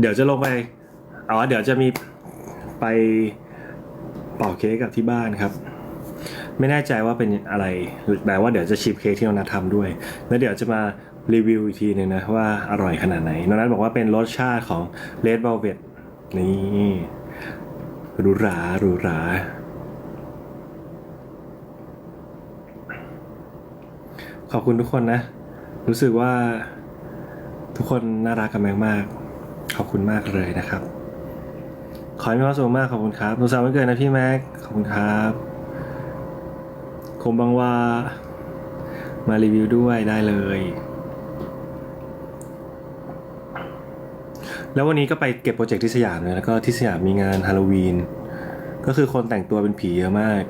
เดี๋ยวจะลงไปอ๋อเดี๋ยวจะมีไปเป่าเค้กกับที่บ้านครับ ไม่แน่ใจว่าเป็นอะไรแต่ว่าเดี๋ยวจะชิมเค้กที่น้องนัททำด้วย แล้วเดี๋ยวจะมารีวิวอีกทีหนึงนะว่าอร่อยขนาดไหนน้องนัทบอกว่าเป็นรสชาติของ Red Velvet นี่หรูหราหรูหราขอบคุณทุกคนนะ รู้สึกว่าทุกคนน่ารักกับแม็กมาก ขอบคุณมากเลยนะครับ ขอให้มีความสุขมากขอบคุณครับหนูสาววันเกิดนะพี่แม็ก ขอบคุณครับคมบังว่ามารีวิวด้วยได้เลย แล้ววันนี้ก็ไปเก็บโปรเจกต์ที่สยามเลยแล้วก็ที่สยามมีงานฮาโลวีน ก็คือคนแต่งตัวเป็นผีเยอะมาก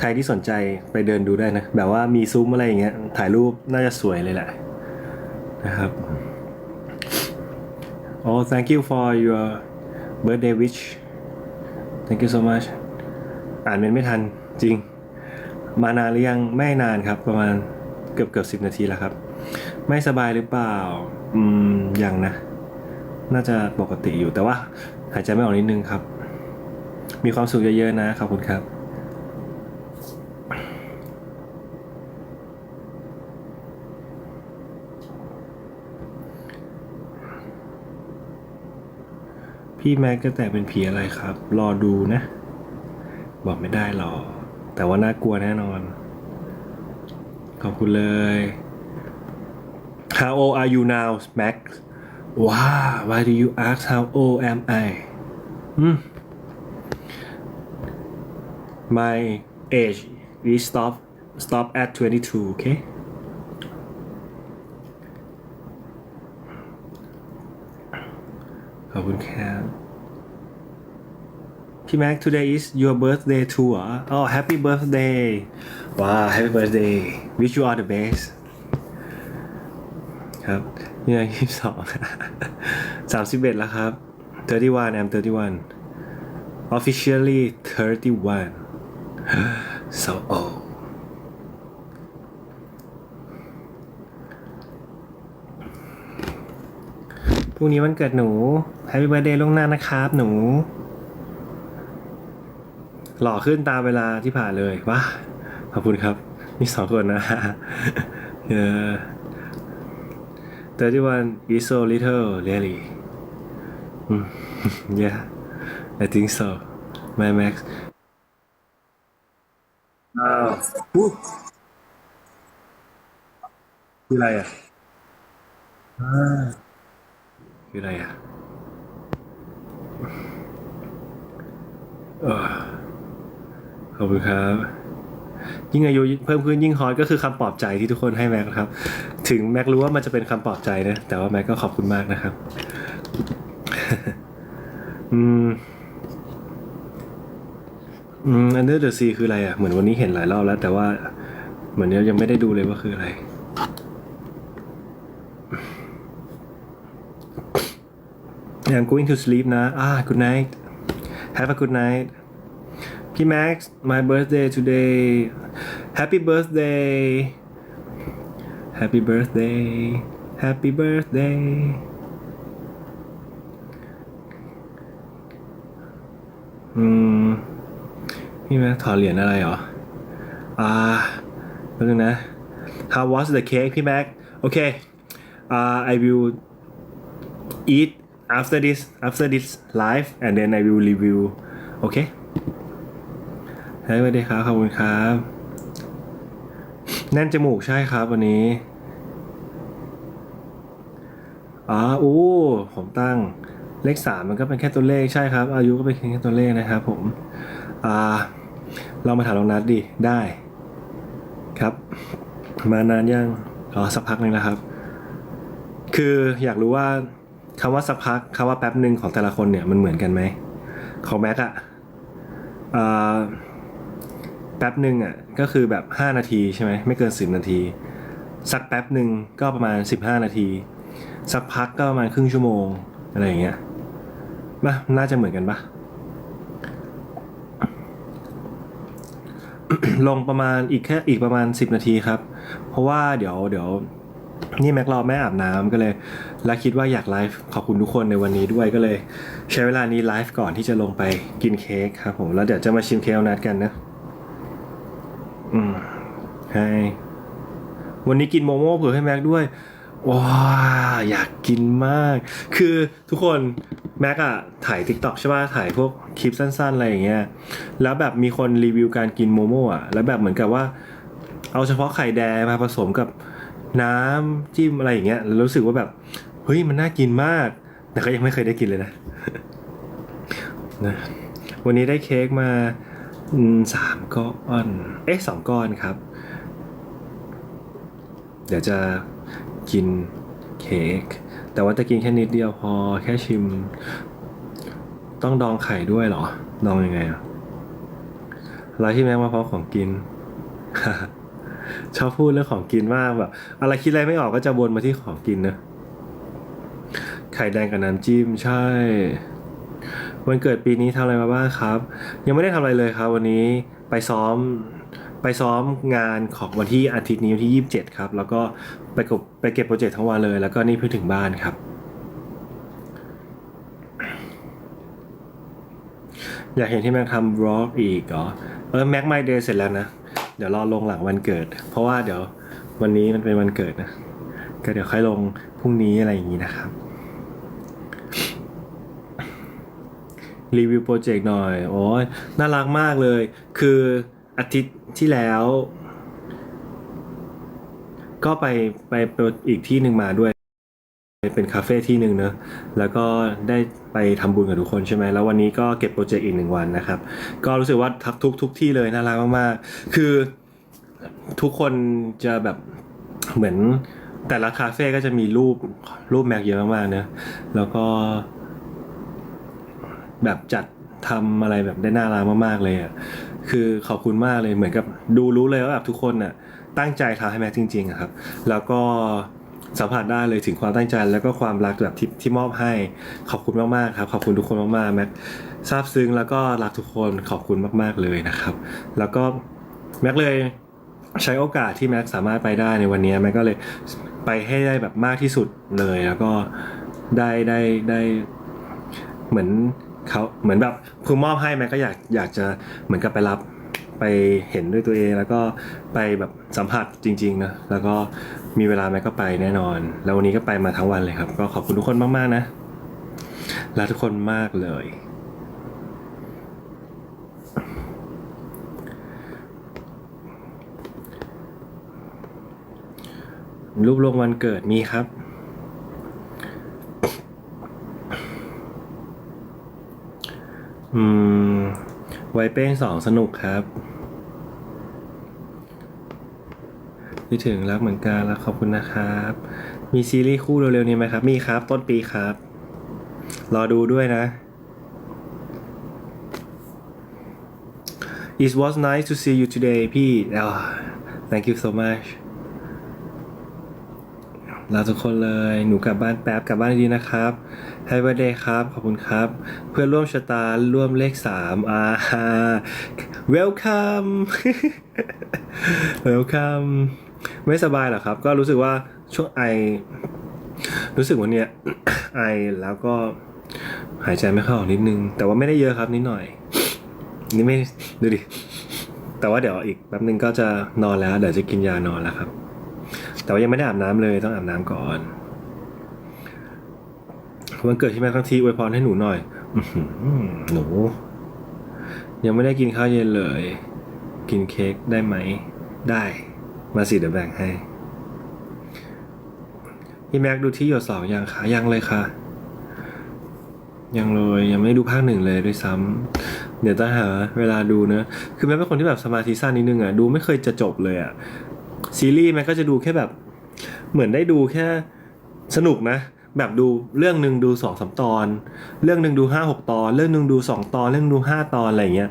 ใครที่สนใจไปเดินดูได้นะ แบบว่ามีซุ้มอะไรอย่างเงี้ย ถ่ายรูปน่าจะสวยเลยแหละนะครับ Oh thank you for your birthday wish thank you so much อ่านเมนไม่ทันจริง มานานหรือยังไม่นานครับ ประมาณเกือบเกือบสิบนาทีแล้วครับ ไม่สบายหรือเปล่า อืมยังนะ น่าจะปกติอยู่แต่ว่า หายใจไม่ออกนิดนึงครับ มีความสุขเยอะๆนะขอบคุณครับ พี่แม็กจะแต่เป็นผีอะไรครับ รอดูนะ บอกไม่ได้หรอกแต่ว่าน่ากลัวแน่นอน ขอบคุณเลย How old are you now Max Wow why do you ask how old am I hmm My age we stop stop at 22 okay ขอบคุณครับพี่แม็ก today is your birthday too เหรอ oh happy birthday ว้าว happy birthday wish you all the best ครับนี่ยี่สองสามสิบเอ็ดแล้วครับ31 I'm 31 officially 31 so old พรุ่งนี้วันเกิดหนู Happy Birthday ล่วงหน้านะครับหนู หล่อขึ้นตามเวลาที่ผ่านเลยว้าขอบคุณครับ มีสองคนนะเออ31 is so little really อืม yeah I think so my max อ้าวอู้คืออะไรอะอ่า คืออะไรอะเออขอบคุณครับ ยิ่งอายุเพิ่มขึ้นยิ่งฮอตก็คือคำปลอบใจที่ทุกคนให้แม็กนะครับ ถึงแม็กรู้ว่ามันจะเป็นคำปลอบใจนะ แต่ว่าแม็กก็ขอบคุณมากนะครับ อืมอืม Under the Sea คืออะไรอะ เหมือนวันนี้เห็นหลายรอบแล้ว แต่ว่า เหมือนยังไม่ได้ดูเลยว่าคืออะไร I'm going to sleep นะ อ่า good night have a good night พี่แม็กซ์ my birthday today happy birthday happy birthday happy birthday อืม พี่แม็กซ์ถอดเหรียญอะไรเหรอ อ่าแป๊บนึงนะ how was the cake พี่แม็กซ์โอเค อ่า I will eat after this after this live and then I will review โอเคใช่สวัสดีครับขอบคุณครับ แน่นจมูกใช่ครับวันนี้อ๋ออู้ผมตั้งเลขสามมันก็เป็นแค่ตัวเลขใช่ครับ อายุก็เป็นแค่ตัวเลขนะครับผมอ่าเรามาถามลองนัดดิได้ครับ มานานยังอ๋อสักพักหนึ่งแล้วครับ คืออยากรู้ว่า คำว่าสักพักคำว่าแป๊บหนึ่งของแต่ละคนเนี่ยมันเหมือนกันไหมของแม็กอะแป๊บหนึ่งอะก็คือแบบ 5 นาทีใช่ไหมไม่เกิน 10 นาที สักแป๊บหนึ่งก็ประมาณ 15 นาที สักพักก็ประมาณครึ่งชั่วโมงอะไรอย่างเงี้ยนะน่าจะเหมือนกันปะลงประมาณอีกแค่อีกประมาณ 10 นาทีครับ เพราะว่าเดี๋ยวเดี๋ยว นี่แม็กรอแม่อาบน้ำก็เลย แล้วคิดว่าอยากไลฟ์ขอบคุณทุกคนในวันนี้ด้วยก็เลย ใช้เวลานี้ไลฟ์ก่อนที่จะลงไปกินเค้กครับผมแล้วเดี๋ยวจะมาชิมเค้กนัดกันนะ อืมใช่วันนี้กินโมโม่เผื่อให้แม็กด้วยว้าอยากกินมาก คือทุกคนแม็กอะถ่าย t ิ k t o k ใช่ป่ะถ่ายพวกคลิปสั้นๆ อะไรอย่างเงี้ยแล้วแบบมีคนรีวิวการกินโมโม่อะแล้วแบบเหมือนกับว่า เอาเฉพาะไข่แดงมาผสมกับ น้ำจิ้มอะไรอย่างเงี้ยรู้สึกว่าแบบเฮ้ยมันน่ากินมาก แต่ก็ยังไม่เคยได้กินเลยนะนะวันนี้ได้เค้กมาสามก้อนเอ๊ะสองก้อนครับ เดี๋ยวจะกินเค้กแต่ว่าจะกินแค่นิดเดียวพอแค่ชิม ต้องดองไข่ด้วยเหรอ ดองยังไงอะอะไรที่แม่มาพร้อมของกิน ชอบพูดเรื่องของกินมากแบบอะไรคิดอะไรไม่ออกก็จะวนมาที่ของกินนะไข่แดงกับน้ำจิ้มใช่ วันเกิดปีนี้ทำอะไรมาบ้างครับ ยังไม่ได้ทำอะไรเลยครับ วันนี้ไปซ้อมไปซ้อมงานของวันที่อาทิตย์นี้วันที่ 27 ครับ แล้วก็ไปกบไปเก็บโปรเจกต์ทั้งวันเลย แล้วก็นี่เพิ่งถึงบ้านครับ อยากเห็นที่แม็กทำบล็อกอีกเหรอเออแม็กไม่เดย์เสร็จแล้วนะ เดี๋ยวรอลงหลังวันเกิด เพราะว่าเดี๋ยววันนี้มันเป็นวันเกิดนะ ก็เดี๋ยวค่อยลงพรุ่งนี้อะไรอย่างนี้นะครับ รีวิวโปรเจกต์หน่อย โอ้ยน่ารักมากเลย คืออาทิตย์ที่แล้ว ก็ไปไปไปอีกที่หนึ่งมาด้วย เป็นคาเฟ่ที่หนึ่งเนอะแล้วก็ได้ไปทำบุญกับทุกคนใช่ไหมแล้ววันนี้ก็เก็บโปรเจกต์อีกหนึ่งวันนะครับ ก็รู้สึกว่าทักทุกทุกที่เลยน่ารักมากๆ คือทุกคนจะแบบเหมือนแต่ละคาเฟ่ก็จะมีรูปรูปแม็กเยอะมากๆเนอะแล้วก็ แบบจัดทำอะไรแบบได้น่ารักมากๆเลยอะคือขอบคุณมากเลยเหมือนกับดูรู้เลยว่าแบบทุกคนน่ะตั้งใจทำให้แม็กจริงๆอะครับ แล้วก็ สัมผัสได้เลยถึงความตั้งใจแล้วก็ความรักแบบที่ที่มอบให้ ขอบคุณมากๆครับ ขอบคุณทุกคนมากๆแม็กซาบซึ้งแล้วก็รักทุกคนขอบคุณมากๆเลยนะครับ แล้วก็แม็กเลยใช้โอกาสที่แม็กสามารถไปได้ในวันนี้แม็กก็เลยไปให้ได้แบบมากที่สุดเลย แล้วก็ได้ได้ได้เหมือนเขาเหมือนแบบคือมอบให้แม่ก็อยากอยากจะเหมือนกับไปรับไปเห็นด้วยตัวเองแล้วก็ไปแบบสัมผัสจริงๆนะแล้วก็ มีเวลาแม่ก็ไปแน่นอน แล้ววันนี้ก็ไปมาทั้งวันเลยครับ ก็ขอบคุณทุกคนมาก ๆ นะรักทุกคนมากเลย รูปลงวันเกิดมีครับอืมไวเป้งสองสนุกครับ คิดถึงรักเหมือนกันแล้วขอบคุณนะครับ มีซีรีส์คู่เร็วๆนี้ไหมครับ มีครับ ต้นปีครับ รอดูด้วยนะ It was nice to see you today พี่ oh, thank you so much ลาทุกคนเลย หนูกลับบ้านแป๊บกลับบ้านดีนะครับ Happy birthday ครับ ขอบคุณครับ เพื่อนร่วมชะตาร่วมเลขสามอ่า welcome welcome ไม่สบายหรอครับ ก็รู้สึกว่าช่วงไอ รู้สึกวันเนี้ยไอแล้วก็หายใจไม่เข้าออกนิดนึง แต่ว่าไม่ได้เยอะครับนิดหน่อย นี่ไม่ดูดิ แต่ว่าเดี๋ยวอีกแป๊บนึงก็จะนอนแล้ว เดี๋ยวจะกินยานอนแล้วครับ แต่ว่ายังไม่ได้อาบน้ำเลยต้องอาบน้ำก่อนวันเกิดที่แม่ทั้งทีอวยพรให้หนูหน่อยหนู ยังไม่ได้กินข้าวเย็นเลย กินเค้กได้ไหม ได้ มาสิเดี๋ยวแบ่งให้พี่แม็กดูที่หยดสองยังคะยังเลยค่ะ ยังเลยยังไม่ดูภาคหนึ่งเลยด้วยซ้ำเดี๋ยวต้องหาเวลาดูเนะคือแม่เป็นคนที่แบบสมาธิสั้นนิดนึงอะดูไม่เคยจะจบเลยอะซีรีส์แม่ก็จะดูแค่แบบ เหมือนได้ดูแค่สนุกนะ แบบดูเรื่องหนึ่งดูสองสามตอน เรื่องหนึ่งดูห้าหกตอน เรื่องหนึ่งดูสองตอน เรื่องดูห้าตอนอะไรเงี้ย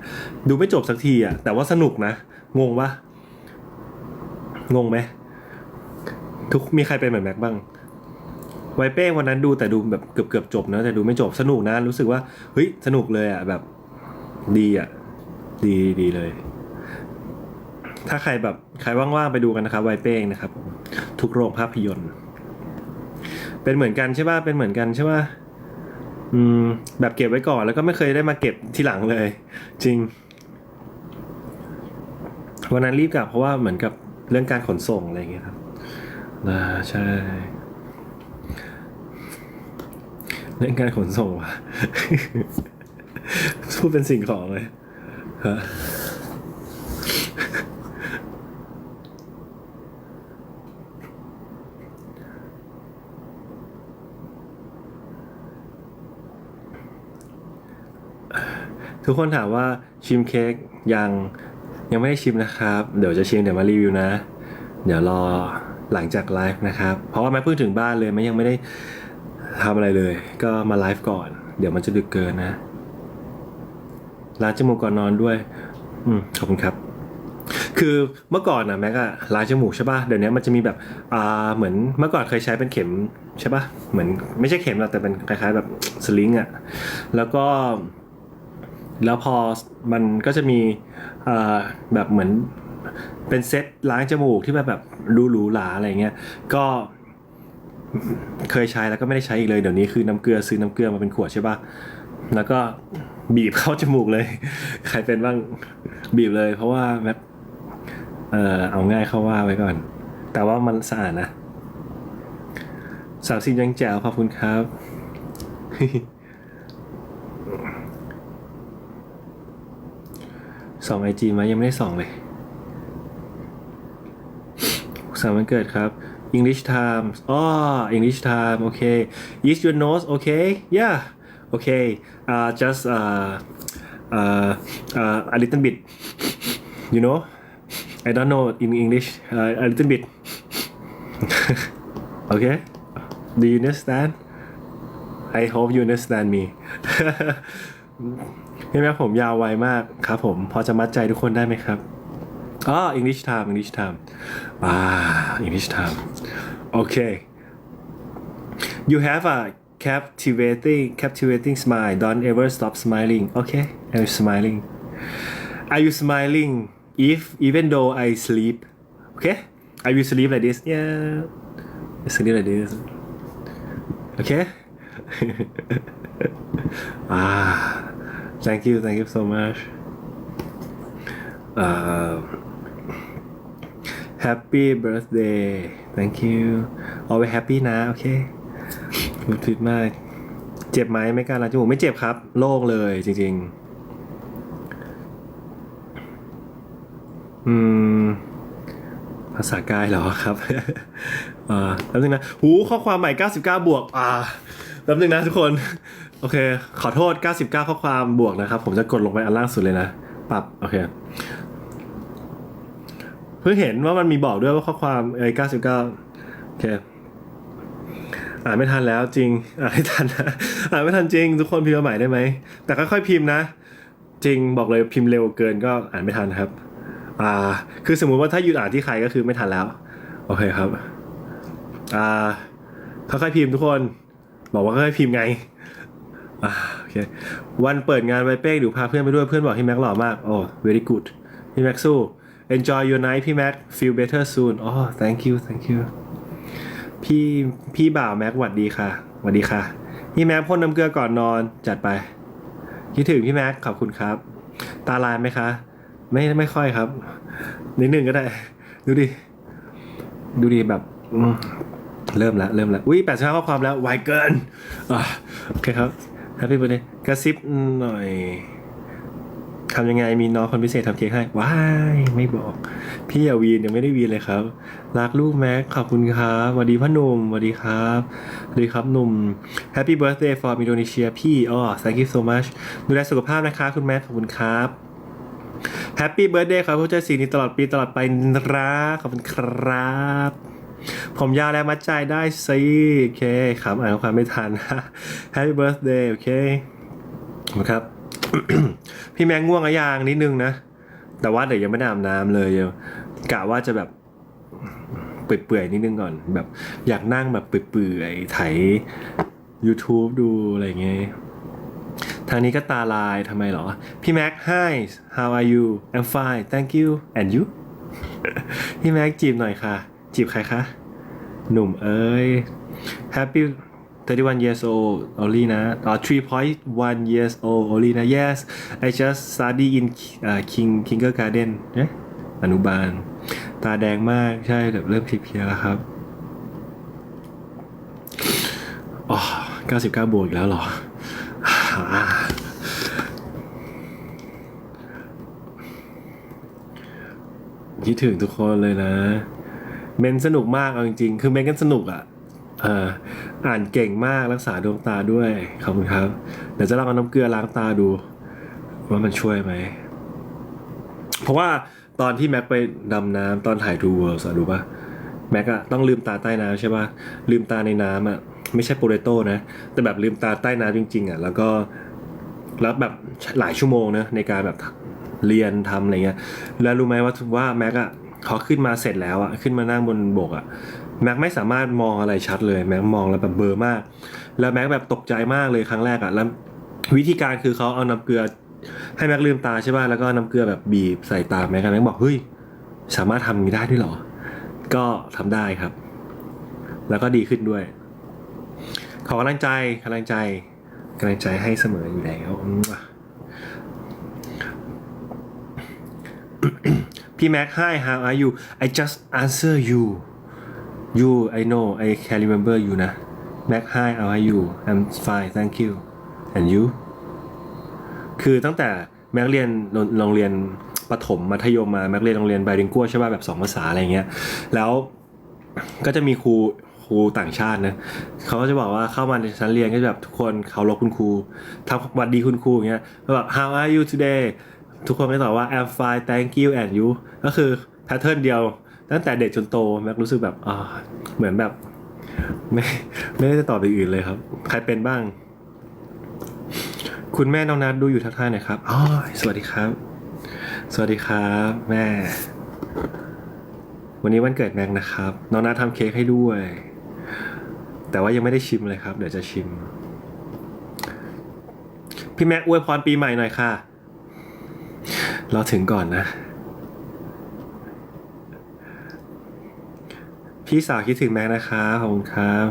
ดูไม่จบสักทีอะแต่ว่าสนุกนะงงปะ งงไหมทุกมีใครเป็นเหมือนแม็กบ้างไวเป้วันนั้นดูแต่ดูแบบเกือบเกือบจบนะแต่ดูไม่จบสนุกนะ รู้สึกว่าเฮ้ยสนุกเลยอะแบบ ดีอะ ดีดีเลย ถ้าใครแบบใครว่างๆไปดูกันนะครับไวเป้งนะครับ ทุกโรงภาพยนตร์ เป็นเหมือนกันใช่ป่ะเป็นเหมือนกันใช่ป่ะอืม แบบเก็บไว้ก่อนแล้วก็ไม่เคยได้มาเก็บทีหลังเลย จริง วันนั้นรีบกลับเพราะว่าเหมือนกับ เรื่องการขนส่งอะไรอย่างเงี้ยครับนะใช่เรื่องการขนส่งวะพูดเป็นสิ่งของเลยฮะทุกคนถามว่าชิมเค้กยัง ยังไม่ได้ชิมนะครับ เดี๋ยวจะชิมเดี๋ยวมารีวิวนะ เดี๋ยวรอหลังจากไลฟ์นะครับ เพราะว่าแม่เพิ่งถึงบ้านเลยแม่ยังไม่ได้ทำอะไรเลย ก็มาไลฟ์ก่อน เดี๋ยวมันจะดึกเกินนะล้างจมูกก่อนนอนด้วย อืมขอบคุณครับคือเมื่อก่อนนะแม็กอะล้างจมูกใช่ป่ะเดี๋ยวนี้มันจะมีแบบอ่าเหมือนเมื่อก่อนเคยใช้เป็นเข็มใช่ป่ะเหมือนไม่ใช่เข็มหรอกแต่เป็นคล้ายๆแบบสลิงอะแล้วก็ แล้วพอมันก็จะมีแบบเหมือนเป็นเซตล้างจมูกที่แบบแบบดูหรูหราอะไรเงี้ย ก็เคยใช้แล้วก็ไม่ได้ใช้อีกเลยเดี๋ยวนี้คือน้ำเกลือซื้อน้ำเกลือมาเป็นขวดใช่ปะแล้วก็บีบเข้าจมูกเลย ใครเป็นบ้างบีบเลย เพราะว่าแบบเออเอาง่ายเข้าว่าไว้ก่อน แต่ว่ามันสะอาดนะสาวซินยังแจ๋วขอบคุณครับ องไอจีมายังไม่ได้ส่องเลยสามวันเกิดครับ English time อ๋อ English time โอเค Is your nose okay yeah okay uh just uh uh uh a little bit you know I don't know in English uh, a little bit okay do you understand I hope you understand me พี่แม่ผมยาวไวมากครับผม พอจะมัดใจทุกคนได้ไหมครับอ๋อ English time English time อ่า English time โอเค you have a captivating captivating smile don't ever stop smiling okay I'm smiling are you smiling if even though I sleep okay I will sleep like this yeah I sleep like this okay ah thank you thank you so much uh, happy birthday thank you always happy นะ โอเคพูดผิดมาก เจ็บไหมไม่กล้าล้าจมูกไม่เจ็บครับ โล่งเลยจริง ๆ อืม ภาษากายเหรอครับ อ่าแป๊บนึงนะ หูข้อความใหม่ 99 บวก อ่า แป๊บนึงนะทุกคน โอเค ขอโทษ 99 ข้อความบวกนะครับ ผมจะกดลงไปอันล่างสุดเลยนะ ปรับ โอเค เพิ่งเห็นว่ามันมีบอกด้วยว่าข้อความเอ้ย99 โอเค อ่านไม่ทันแล้วจริง อ่านไม่ทันนะอ่านไม่ทันจริง ทุกคนพิมพ์มาใหม่ได้ไหม แต่ค่อยๆพิมพ์นะ จริงบอกเลยพิมพ์เร็วเกินก็อ่านไม่ทันครับ อ่า คือสมมุติว่าถ้าหยุดอ่านที่ใครก็คือไม่ทันแล้ว โอเคครับ อ่าค่อยๆพิมพ์ทุกคน บอกว่าค่อยๆพิมพ์ไงโอเควันเปิดงานไวเป้งดูพาเพื่อนไปด้วยเพื่อนบอกพี่แม็กหล่อมากโอ้ very good พี่แม็กสู้ enjoy your night พี่แม็ก feel better soon อ๋อ thank you thank you พี่พี่บ่าวแม็กหวัดดีค่ะหวัดดีค่ะ พี่แม็กพ่นน้ำเกลือก่อนนอนจัดไป คิดถึงพี่แม็กขอบคุณครับ ตาลายไหมคะ ไม่ไม่ค่อยครับนิดนึงก็ได้ ดูดิ ดูดิแบบ เริ่มแล้วเริ่มแล้วอุ้ยแปดสิบห้าข้อความแล้วไวเกินโอเคครับ Happy Birthday กระซิบหน่อยทำยังไงมีน้องคนพิเศษทำเค้กให้ว้ายไม่บอก พี่อย่าวีนยังไม่ได้วีนเลยครับรักลูกแม็กขอบคุณครับสวัสดีพ่อหนุ่มสวัสดีครับสวัสดีครับหนุ่ม Happy Birthday from Indonesia พี่อ๋อ thank you so much ดูแลสุขภาพนะคะคุณแม็กขอบคุณครับแฮปปี้เบิร์ดเดย์ครับผู้ใจสีนี้ตลอดปีตลอดไปนะขอบคุณครับ ผมยาวแล้วมัดใจได้สิโอเคครับอ่านความไม่ทันแฮปปี้เบิร์ดเดย์โอเคขอบคุณครับ พี่แมงง่วงอะยางนิดนึงนะ แต่ว่าเดี๋ยวยังไม่ได้อาบน้ำเลยยังกะว่าจะแบบเปื่อยๆนิดนึงก่อน แบบอยากนั่งแบบเปื่อยๆไถ YouTube ดูอะไรเงี้ยทางนี้ก็ตาลายทำไมเหรอ พี่แม็ก Hi how are you I'm fine thank you and you พี่แม็กจีบหน่อยค่ะ จีบใครคะ หนุ่มเอ้ย Happy 31 years old only นะอ๋อ3.1 years old only นะ Yes I just study in uh, King Kindergarten นี่ยอนุบาล ตาแดงมากใช่แบบเริ่มเพลียแล้วครับอ๋อ99 บวกอีกแล้วเหรออ่าคิดถึงทุกคนเลยนะ เมนสนุกมากเอาจริงๆ คือเมนกันสนุกอะ่ะอ่ออ่านเก่งมากรักษาดวงตาด้วย ขอบคุณครับ เดี๋ยวจะลองเอาน้ำเกลือล้างตาดู ว่ามันช่วยไหม เพราะว่าตอนที่แม็กไปดำน้ำตอนถ่ายทูเวิร์สดูปะแม็กอะต้องลืมตาใต้น้ำใช่ปะลืมตาในน้ำอะไม่ใช่โปรเตโต้นะ แต่แบบลืมตาใต้น้ำจริง ๆอะแล้วก็แล้วแบบหลายชั่วโมงนะในการแบบเรียนทำอะไรเงี้ย แล้วรู้ไหมว่าว่าแม็กอะ เขาขึ้นมาเสร็จแล้วอะขึ้นมานั่งบนบกอะแม็กไม่สามารถมองอะไรชัดเลยแม็กมองแล้วแบบเบลอมาก แล้วแม็กแบบตกใจมากเลยครั้งแรกอะแล้ววิธีการคือเขาเอาน้ำเกลือ ให้แม็กลืมตาใช่ป่ะแล้วก็น้ำเกลือแบบบีบใส่ตาแม็กแม็กบอกเฮ้ยสามารถทำอย่างนี้ได้ด้วยเหรอ ก็ทำได้ครับ แล้วก็ดีขึ้นด้วย ขอกำลังใจกำลังใจกำลังใจให้เสมออยู่แล้ว พี่แม็ก hi how are you I just answer you you I know I can remember you นะ Mac hi how are you I'm fine thank you and you คือตั้งแต่แม็กเรียนโรงเรียนประถมมัธยมมาแม็กเรียนโรงเรียนไบริงกัวใช่ป่ะแบบสองภาษาอะไรเงี้ย แล้วก็จะมีครูครูต่างชาตินะเขาก็จะบอกว่าเข้ามาในชั้นเรียนก็จะแบบทุกคนเคารพคุณครูทำหวัดดีคุณครูอย่างเงี้ยแบบ how are you today ทุกคนก็ตอบว่า I'm fine thank you and you ก็คือแพทเทิร์นเดียว ตั้งแต่เด็กจนโตแม็กรู้สึกแบบอ่าเหมือนแบบ ไม่ไม่ได้จะตอบอย่างอื่นเลยครับ ใครเป็นบ้าง คุณแม่น้องนัดดูอยู่ทักทายหน่อยครับอ๋อสวัสดีครับ สวัสดีครับ แม่ วันนี้วันเกิดแม็กนะครับ น้องนัดทำเค้กให้ด้วย แต่ว่ายังไม่ได้ชิมเลยครับ เดี๋ยวจะชิม พี่แม็กอวยพรปีใหม่หน่อยค่ะ เรอถึงก่อนนะ พี่สาวคิดถึงแม็กนะคะขอบคุณครับ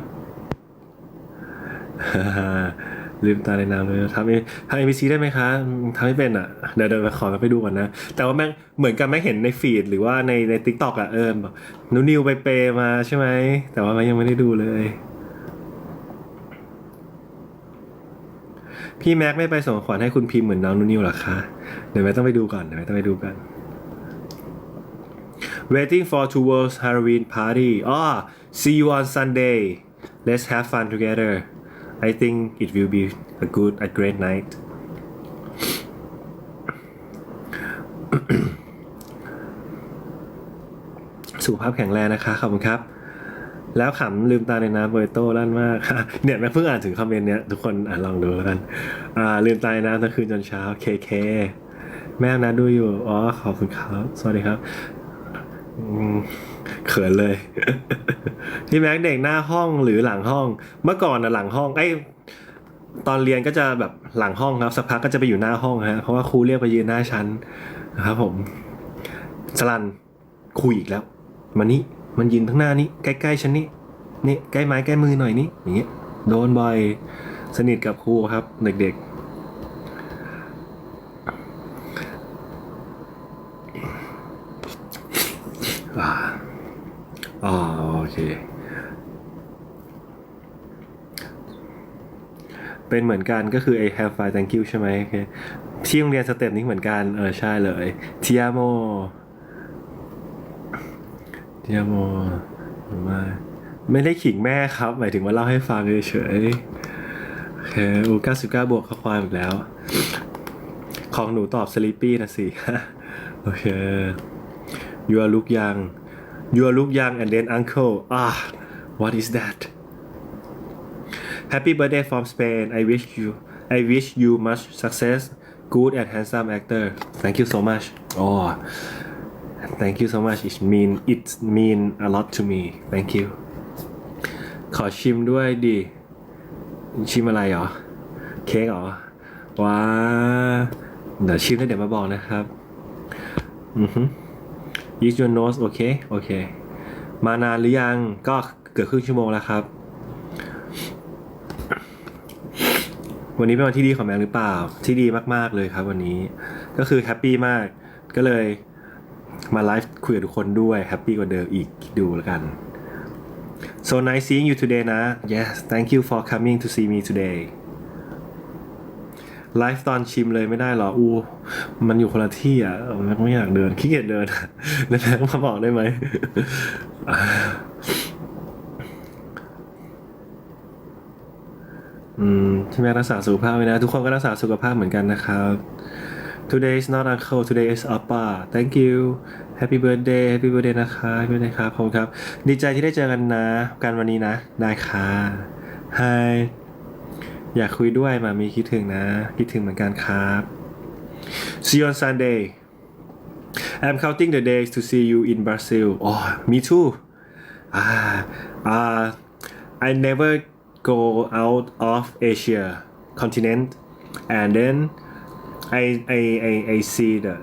ลืมตาในน้ำเลยทำเอทำเอ็มบีซีได้ไหมคะทำไม่เป็นอะ เดี๋ยวเดี๋ยวขอไปดูก่อนนะ แต่ว่าแม่งเหมือนกันแม่งเห็นในฟีดหรือว่าในในทิกตอกอะเออแบบนูนิวไปเปย์มาใช่ไหม แต่ว่ามันยังไม่ได้ดูเลย พี่แม็กไม่ไปส่งขวัญให้คุณพิมพ์เหมือนน้องนูนิวหรอคะ เดี๋ยวแม่ต้องไปดูก่อนเดี๋ยวแม่ต้องไปดูกัน Waiting for towards Halloween party. Ah, see you on Sunday. Let's have fun together. I think it will be a good, a great night. สุขภาพแข็งแรงนะคะ ขอบคุณครับ แล้วขำลืมตาในน้ำโบโต้ลั่นมากค่ะเนี่ยแม่เพิ่งอ่านถึงคอมเมนต์เนี้ยทุกคนอ่านลองดูแล้วกัน อ่า ลืมตาในน้ำทั้งคืนจนเช้าเคเคแม่นะดูอยู่ อ๋อ ขอบคุณครับ สวัสดีครับเขินเลย พี่แม็กเด็กหน้าห้องหรือหลังห้อง เมื่อก่อนนะหลังห้องไอ้ตอนเรียนก็จะแบบหลังห้องครับสักพักก็จะไปอยู่หน้าห้องฮะเพราะว่าครูเรียกไปยืนหน้าชั้นนะครับผมสลันคุยอีกแล้ว มานี่ มันยืนข้างหน้านี้ใกล้ๆฉันนี่นี่ใกล้ไม้ใกล้มือหน่อยนี่อย่างเงี้ยโดนบ่อยสนิทกับครูครับเด็กๆอ่าอ๋อโอเค เป็นเหมือนกันก็คือไอ้ have fun thank you ใช่ไหมโอเคที่โรงเรียนสเต็ปนี้เหมือนกัน เออ ใช่เลยเทียโม เทียโมมาไม่ได้ขิงแม่ครับ หมายถึงว่าเล่าให้ฟังเฉยๆโอเคอู99บเก้าบวกข้อความอีกแล้ว ของหนูตอบ sleepy นะสิ โอเค you are look young you look young and then uncle ah what is that happy birthday from Spain I wish you I wish you much success good and handsome actor thank you so much oh thank you so much it mean it mean a lot to me thank you ขอชิมด้วยดิ ชิมอะไรหรอ เค้กหรอ ว้า เดี๋ยวชิมแล้วเดี๋ยวมาบอกนะครับ อือฮึ use your nose โอเค โอเค มานานหรือยัง ก็เกือบครึ่งชั่วโมงแล้วครับ วันนี้เป็นวันที่ดีของแมงหรือเปล่า ที่ดีมาก ๆ เลยครับวันนี้ ก็คือแฮปปี้มาก ก็เลย มาไลฟ์คุยกับทุกคนด้วยแฮปปี้กว่าเดิมอีกดูแล้วกัน so nice seeing you today นะ yes thank you for coming to see me today ไลฟ์ตอนชิมเลยไม่ได้หรอ อูมันอยู่คนละที่อะแม็กไม่อยากเดินขี้เกียจเดินแล้วแม็กมาบอกได้ไหม อืมที่แม่รักษาสุขภาพไว้นะ ทุกคนก็รักษาสุขภาพเหมือนกันนะครับ Today is not uncle today is appa thank you happy birthday happy birthday นะคะ happy birthday ครับขอบคุณครับ ดีใจที่ได้เจอกันนะ กันวันนี้นะ ได้ค่ะ Hi อยากคุยด้วยมามีคิดถึงนะ คิดถึงเหมือนกันครับ See you on Sunday I'm counting the days to see you in Brazil oh me too ah uh, I never go out of Asia continent and then I I I, I see the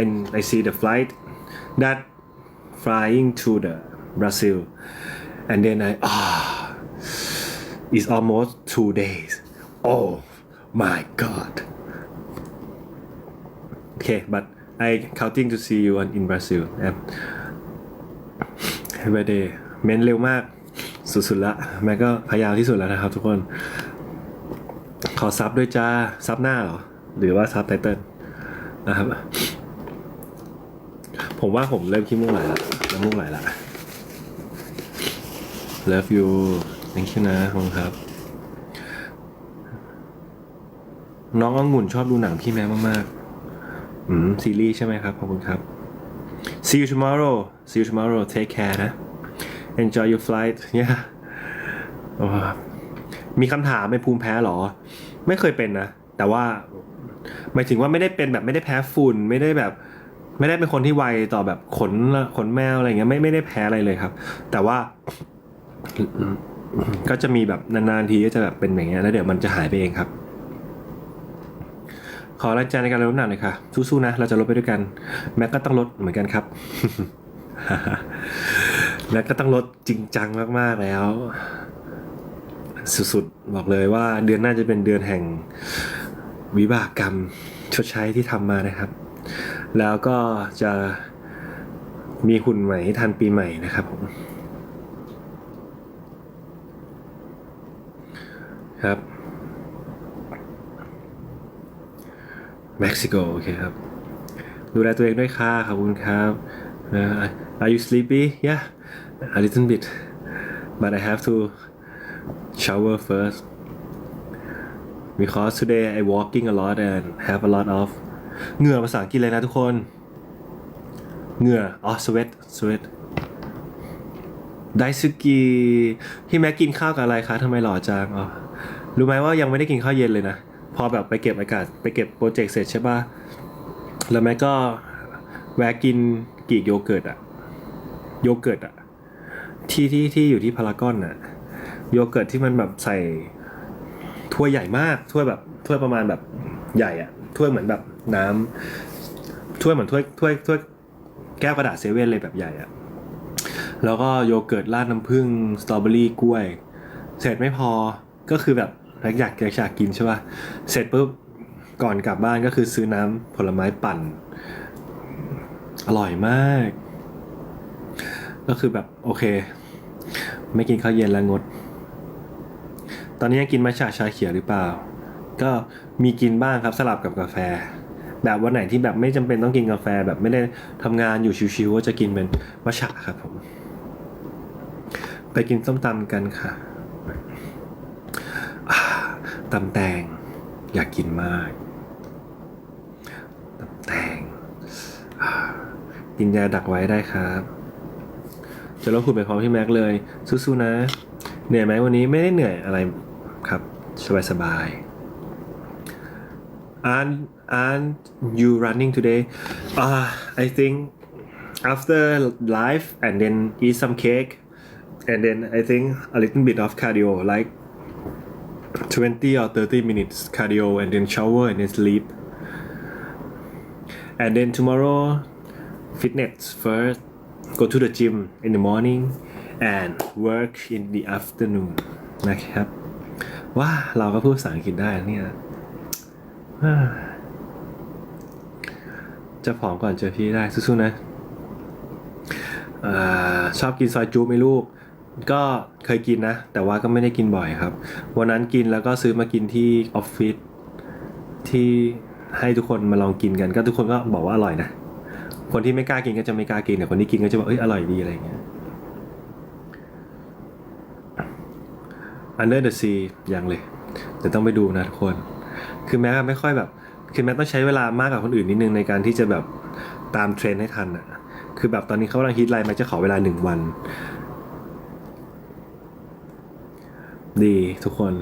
and I see the flight that flying to the Brazil and then I ah it's almost two days oh my god okay but I counting to see you on in Brazil and have a day เม้นเร็วมากสุดๆละแม่ก็พยายามที่สุดแล้วนะครับทุกคน ขอซับด้วยจ้าซับหน้าเหรอ หรือว่าซับไตเติลนะครับ ผมว่าผมเริ่มขี้มูกไหลละน้ำมูกไหลละ Love you thank you นะขอบคุณครับ น้ององุ่นชอบดูหนังพี่แม่มากๆ อืม ซีรีส์ใช่ไหมครับ ขอบคุณครับ See you tomorrow See you tomorrow Take care นะ Enjoy your flight yeah โอ้มีคำถามเป็นภูมิแพ้หรอ ไม่เคยเป็นนะ แต่ว่าหมายถึงว่าไม่ได้เป็นแบบไม่ได้แพ้ฝุ่นไม่ได้แบบ ไม่ได้เป็นคนที่ไวต่อแบบขนขนแมวอะไรเงี้ยไม่ไม่ได้แพ้อะไรเลยครับ แต่ว่าก็จะมีแบบนานๆทีก็จะแบบเป็นอย่างเงี้ยแล้วเดี๋ยวมันจะหายไปเองครับ ขอแรงใจในการลดน้ำหนักหน่อยค่ะสู้ๆนะเราจะลดไปด้วยกัน แม็กก็ต้องลดเหมือนกันครับแม็กก็ต้องลดจริงจังมากๆแล้ว สุดๆบอกเลยว่าเดือนหน้าจะเป็นเดือนแห่ง วิบากกรรมชดใช้ที่ทำมานะครับ แล้วก็จะมีหุ่นใหม่ให้ทันปีใหม่นะครับผมครับเม็กซิโกโอเคครับ ดูแลตัวเองด้วยค่ะขอบคุณครับ uh, Are you sleepy? Yeah a little bit but I have to shower first because today I walking a lot and have a lot of เหงื่อภาษาอังกฤษเลยนะทุกคน เหงื่ออ๋อ sweat sweat ไดซุกิพี่แม็กกินข้าวกับอะไรคะทำไมหล่อจังอ๋อรู้ไหมว่ายังไม่ได้กินข้าวเย็นเลยนะ พอแบบไปเก็บอากาศไปเก็บโปรเจกต์เสร็จใช่ป่ะ แล้วแม็กก็แวะกินกีกโยเกิร์ตอะโยเกิร์ตอะที่ที่ที่อยู่ที่พารากอนอะโยเกิร์ตที่มันแบบใส่ ถ้วยใหญ่มากถ้วยแบบถ้วยประมาณแบบใหญ่อะถ้วยเหมือนแบบน้ำถ้วยเหมือนถ้วยถ้วยถ้วยแก้วกระดาษเซเว่นเลยแบบใหญ่อะแล้วก็โยเกิร์ตราดน้ำผึ้งสตรอเบอรี่กล้วย เสร็จไม่พอก็คือแบบอยากอยากอยากกินใช่ป่ะเสร็จปุ๊บก่อนกลับบ้านก็คือซื้อน้ำผลไม้ปั่น อร่อยมาก ก็คือแบบโอเค ไม่กินข้าวเย็นแล้วงด ตอนนี้ยังกินมัชฉะชาเขียวหรือเปล่า ก็มีกินบ้างครับสลับกับกาแฟ แบบวันไหนที่แบบไม่จำเป็นต้องกินกาแฟแบบไม่ได้ทำงานอยู่ชิวๆก็จะกินเป็นมัชฉะครับผม ไปกินส้มตำกันค่ะตำแตงอยากกินมากตำแตงกินยาดักไว้ได้ครับ จะลดหุ่นไปพร้อมที่แม็กเลยสู้ๆนะ เหนื่อยไหมวันนี้ไม่ได้เหนื่อยอะไรครับ สบายๆ aren't aren't you running today uh, I think after live and then eat some cake and then I think a little bit of cardio like 20 or 30 minutes cardio and then shower and then sleep and then tomorrow fitness first go to the gym in the morning and work in the afternoon นะครับว่าเราก็พูดภาษาอังกฤษได้เนี่ยจะผอมก่อนเจอพี่ได้สู้ๆนะอชอบกินซอยจูไหมลูก ก็เคยกินนะ แต่ว่าก็ไม่ได้กินบ่อยครับ วันนั้นกินแล้วก็ซื้อมากินที่ออฟฟิศที่ให้ทุกคนมาลองกินกัน ก็ทุกคนก็บอกว่าอร่อยนะ คนที่ไม่กล้ากินก็จะไม่กล้ากินแต่คนที่กินก็จะบอกเอ้ยอร่อยดีอะไรอย่างเงี้ย Under the Sea ยังเลยเดี๋ยวต้องไปดูนะทุกคน คือแม้ไม่ค่อยแบบ คือแม้ต้องใช้เวลามากกว่าคนอื่นนิดนึงในการที่จะแบบตามเทรนด์ให้ทันอะคือแบบตอนนี้เขากำลังฮิตไลน์ม็กจะขอเวลาหนึ่งวัน ดีทุกคน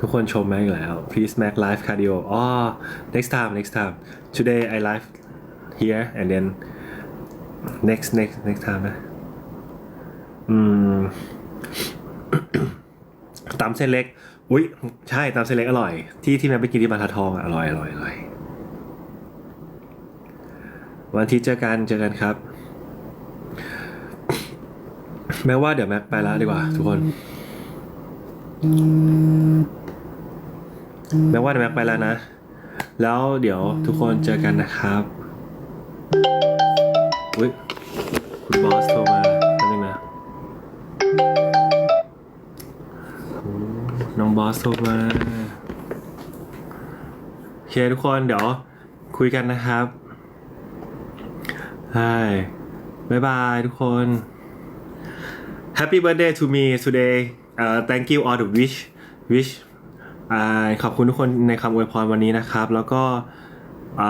ทุกคนชมแม็กอีกแล้ว please Mac live cardio อ๋อ next time next time today I live here and then next next next time นะอืม ตำเส้นเล็ก อุ้ยใช่ตำเส้นเล็กอร่อย ที่ที่แม่ไปกินที่บรรทัดทองอร่อยอร่อยอร่อยวันอาที่เจอกันเจอกันครับ แม้ว่าเดี๋ยวแม็กไปแล้วดีกว่า ทุกคน แม้ว่าเดี๋ยวแม็กไปแล้วนะ แล้วเดี๋ยวทุกคนเจอกันนะครับอุ้ยคุณบอสโทรมา บอสโทรมาโอเคทุกคนเดี๋ยวคุยกันนะครับใช่บ๊ายบายทุกคน Happy birthday to me today uh, thank you all the wish wish อขอบคุณทุกคนในคำอวยพรวันนี้นะครับ แล้วก็อ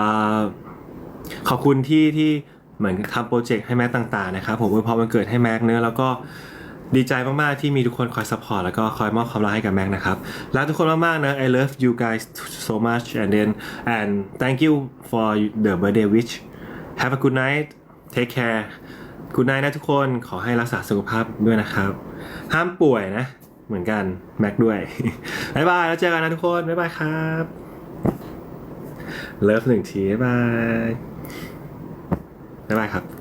ขอบคุณที่ที่เหมือนทำโปรเจกต์ให้แม็กต่าง ๆ นะครับ ผมอวยพรวันเกิดให้แม็กเนื้อแล้วก็ ดีใจมาก ๆ ที่มีทุกคนคอยซัพพอร์ตแล้วก็คอยมอบความรักให้กับแม็กนะครับ รักทุกคนมาก ๆ นะ I love you guys so much and then and thank you for the birthday wish have a good night take care good night นะทุกคนขอให้รักษาสุขภาพด้วยนะครับ ห้ามป่วยนะ เหมือนกัน แม็กด้วยบายบายแล้วเจอกันนะทุกคนบายบายครับเลิฟหนึ่งทีบายบายบายบายครับ